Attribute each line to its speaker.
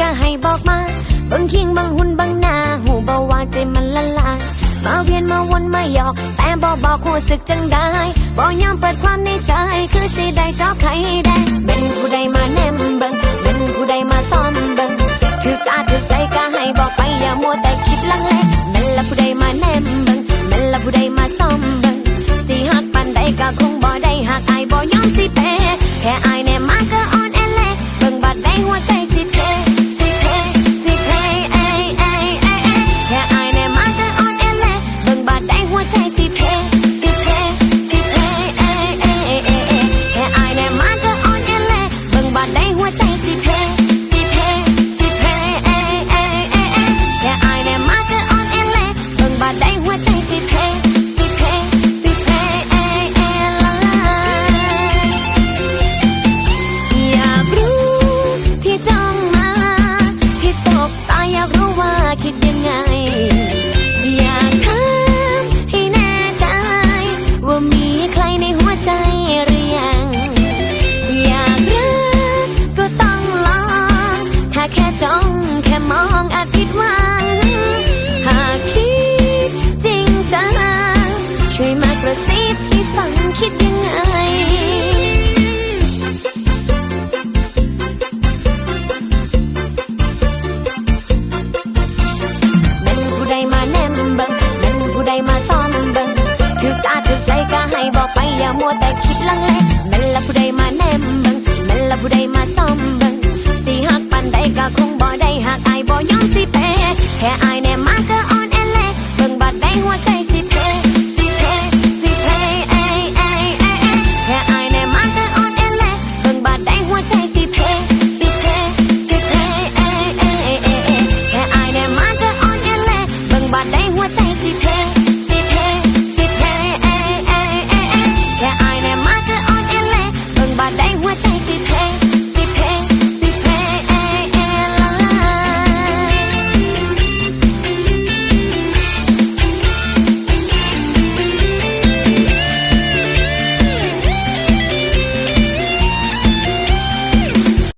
Speaker 1: ก็ให้บอกมาบังคิงบังหุ่นบังหน้าหูเบาว่าใจมันละลายมาเวียนมาวนมาหยอก แต่บอบอกหัวสึกจังได้บอกยอมเปิดความในใจ คือสิได้จอบใครแดงเป็นผู้ใดมาแนมเบิงเป็นผู้ใดมาซ้อมเบิงถือกาถือใจก็ให้บอกไปอย่ามัวแต่คิดลังเลแม่นละผู้ใดมาแนมเบิงแม่นละผู้ใดมาซ้อมเบิงสิหักปันใดก็คงบ่ได้หักอายบ่ยอมสิแพ้แค่อายแน่มาก็อ่อนแอแลเบิงบาดได้หัวใจ แค่จ้องแค่มองอาจผิดหวัง หากคิดจริงจัง ช่วยมากระซิบให้ฟังคิดยังไง เป็นผู้ใดมาแนมเบิงเป็นผู้ใดมาซ้อมเบิงถือตาถือใจก็ให้บอกไปอย่ามัวแต่คิดลังเลเป็นละผู้ใดมาแนมเบิงเป็นละผู้ใดมาซ้อม